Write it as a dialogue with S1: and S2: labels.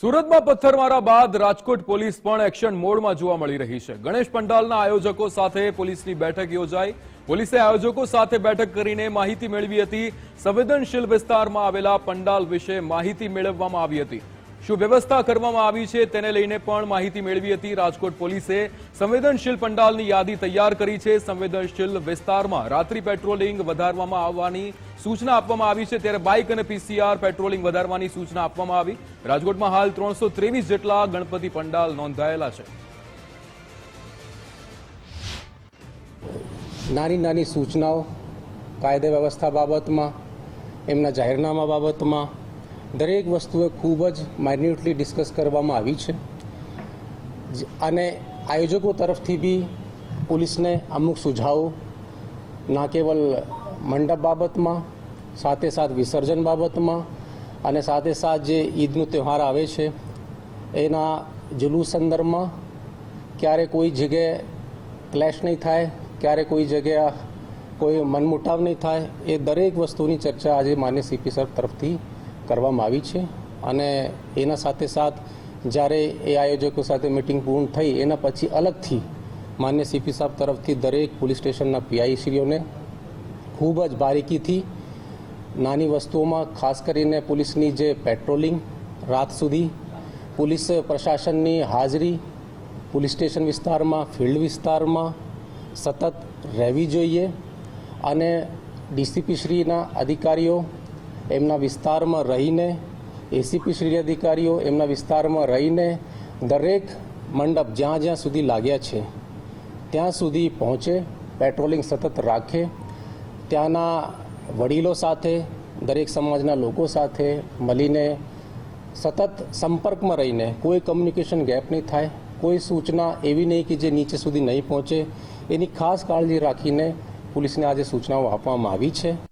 S1: સુરતમાં પથ્થરમારા બાદ રાજકોટ પોલીસ પણ એક્શન મોડમાં જોવા મળી રહી છે. ગણેશ પંડાલના આયોજકો સાથે પોલીસની બેઠક યોજાઈ. પોલીસે આયોજકો સાથે બેઠક કરીને માહિતી મેળવી હતી. સંવેદનશીલ વિસ્તારમાં આવેલા પંડાલ વિશે માહિતી મેળવવામાં આવી હતી. શું વ્યવસ્થા કરવામાં આવી છે તેને લઈને પણ માહિતી મેળવી હતી રાજકોટ પોલીસે. સંવેદનશીલ પંડાલની યાદી તૈયાર કરી છે. સંવેદનશીલ વિસ્તારમાં રાત્રિ પેટ્રોલિંગ વધારવામાં આવવાની સૂચના આપવામાં આવી છે. ત્યારે બાઇક અને પીસીઆર પેટ્રોલિંગ વધારવાની સૂચના આપવામાં આવી. રાજકોટમાં હાલ ત્રણસો જેટલા ગણપતિ પંડાલ નોંધાયેલા છે.
S2: નાની નાની સૂચનાઓ, કાયદા વ્યવસ્થા બાબતમાં, એમના જાહેરનામા બાબતમાં દરેક વસ્તુએ ખૂબ જ માઇન્યુટલી ડિસ્કસ કરવામાં આવી છે. અને આયોજકો તરફથી બી પોલીસને અમુક સુઝાવો, ના કેવલ મંડપ બાબતમાં, સાથે સાથ વિસર્જન બાબતમાં અને સાથે સાથ જે ઈદનો તહેવાર આવે છે, એના જુલુસ સંદર્ભમાં ક્યારે કોઈ જગ્યાએ ક્લેશ નહીં થાય, ક્યારે કોઈ જગ્યા કોઈ મનમુટાવ નહીં થાય, એ દરેક વસ્તુની ચર્ચા આજે માન્ય સીપી સર તરફથી કરવામાં આવી છે અને એના સાથે સાથ જ્યારે એ આયોજકો સાથે મિટિંગ પૂર્ણ થઈ, એના પછી અલગથી માન્ય સીપી સાહેબ તરફથી દરેક પોલીસ સ્ટેશનના પીઆઈશ્રીઓને ખૂબ જ બારીકીથી નાની વસ્તુઓમાં, ખાસ કરીને પોલીસની જે પેટ્રોલિંગ, રાત સુધી પોલીસ પ્રશાસનની હાજરી, પોલીસ સ્ટેશન વિસ્તારમાં, ફિલ્ડ વિસ્તારમાં સતત રહેવી જોઈએ અને ડીસીપીશ્રીના અધિકારીઓ એમના વિસ્તારમાં રહીને એસીપી શ્રી અધિકારીઓ એમના વિસ્તારમાં રહીને દરેક મંડપ જ્યાં જ્યાં સુધી લાગ્યા છે, ત્યાં સુધી પહોંચે, પેટ્રોલિંગ સતત રાખે, ત્યાંના વડીલો સાથે, દરેક સમાજના લોકો સાથે મળીને સતત સંપર્કમાં રહીને, કોઈ કમ્યુનિકેશન ગેપ નહીં થાય, કોઈ સૂચના એવી નહીં કે જે નીચે સુધી નહીં પહોંચે, એની ખાસ કાળજી રાખીને પોલીસને આજે સૂચનાઓ આપવામાં આવી છે.